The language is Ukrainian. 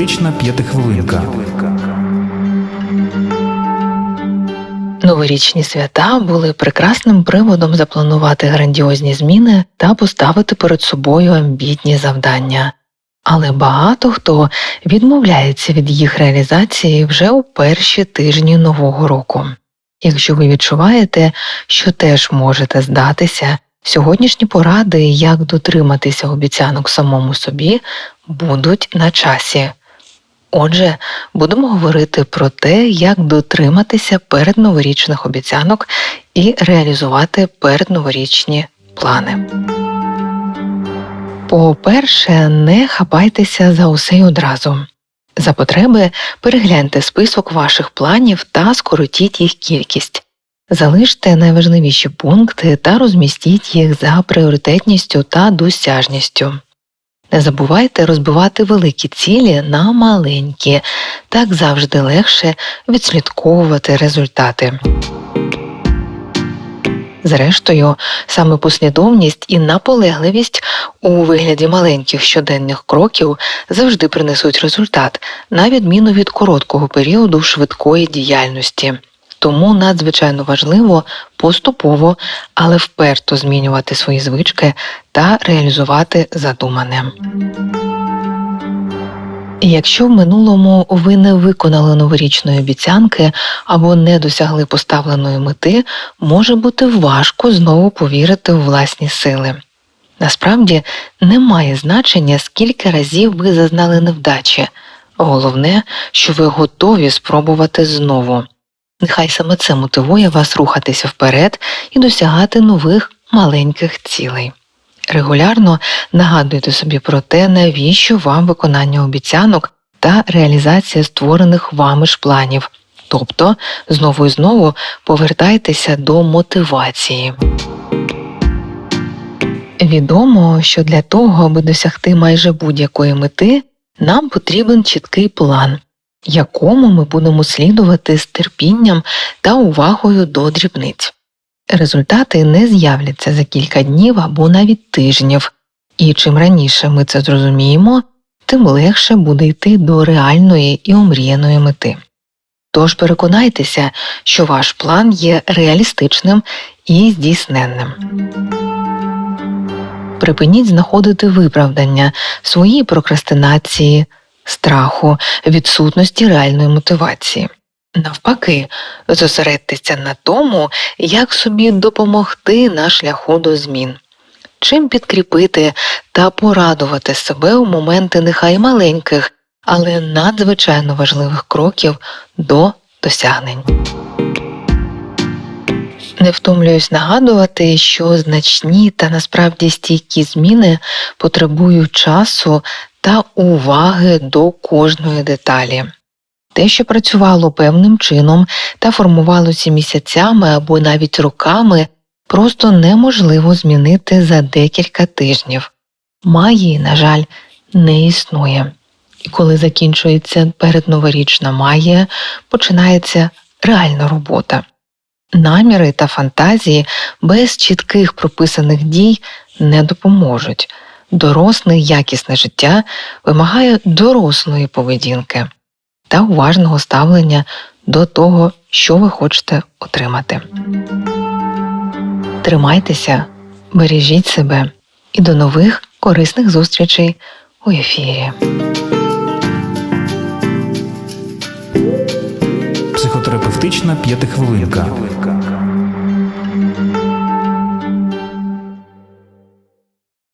Психотерапевтична п'ятихвилинка. Новорічні свята були прекрасним приводом запланувати грандіозні зміни та поставити перед собою амбітні завдання. Але багато хто відмовляється від їх реалізації вже у перші тижні нового року. Якщо ви відчуваєте, що теж можете здатися, сьогоднішні поради, як дотриматися обіцянок самому собі, будуть на часі. Отже, будемо говорити про те, як дотриматися передноворічних обіцянок і реалізувати передноворічні плани. По-перше, не хапайтеся за усе й одразу. За потреби перегляньте список ваших планів та скоротіть їх кількість. Залиште найважливіші пункти та розмістіть їх за пріоритетністю та досяжністю. Не забувайте розбивати великі цілі на маленькі, так завжди легше відслідковувати результати. Зрештою, саме послідовність і наполегливість у вигляді маленьких щоденних кроків завжди принесуть результат, на відміну від короткого періоду швидкої діяльності. Тому надзвичайно важливо поступово, але вперто змінювати свої звички та реалізувати задумане. Якщо в минулому ви не виконали новорічної обіцянки або не досягли поставленої мети, може бути важко знову повірити у власні сили. Насправді немає значення, скільки разів ви зазнали невдачі. Головне, що ви готові спробувати знову. Нехай саме це мотивує вас рухатися вперед і досягати нових маленьких цілей. Регулярно нагадуйте собі про те, навіщо вам виконання обіцянок та реалізація створених вами ж планів, тобто знову і знову повертайтеся до мотивації. Відомо, що для того, аби досягти майже будь-якої мети, нам потрібен чіткий план, якому ми будемо слідувати з терпінням та увагою до дрібниць. Результати не з'являться за кілька днів або навіть тижнів, і чим раніше ми це зрозуміємо, тим легше буде йти до реальної і омріяної мети. Тож переконайтеся, що ваш план є реалістичним і здійсненним. Припиніть знаходити виправдання своїй прокрастинації, страху, відсутності реальної мотивації. Навпаки, зосередьтеся на тому, як собі допомогти на шляху до змін, чим підкріпити та порадувати себе у моменти нехай маленьких, але надзвичайно важливих кроків до досягнень. Не втомлююсь нагадувати, що значні та насправді стійкі зміни потребують часу та уваги до кожної деталі. Те, що працювало певним чином та формувалося місяцями або навіть роками, просто неможливо змінити за декілька тижнів. Магії, на жаль, не існує. І коли закінчується передноворічна магія, починається реальна робота. Наміри та фантазії без чітких прописаних дій не допоможуть. Доросле якісне життя вимагає дорослої поведінки та уважного ставлення до того, що ви хочете отримати. Тримайтеся, бережіть себе і до нових корисних зустрічей у ефірі. Психотерапевтична п'ятихвилинка.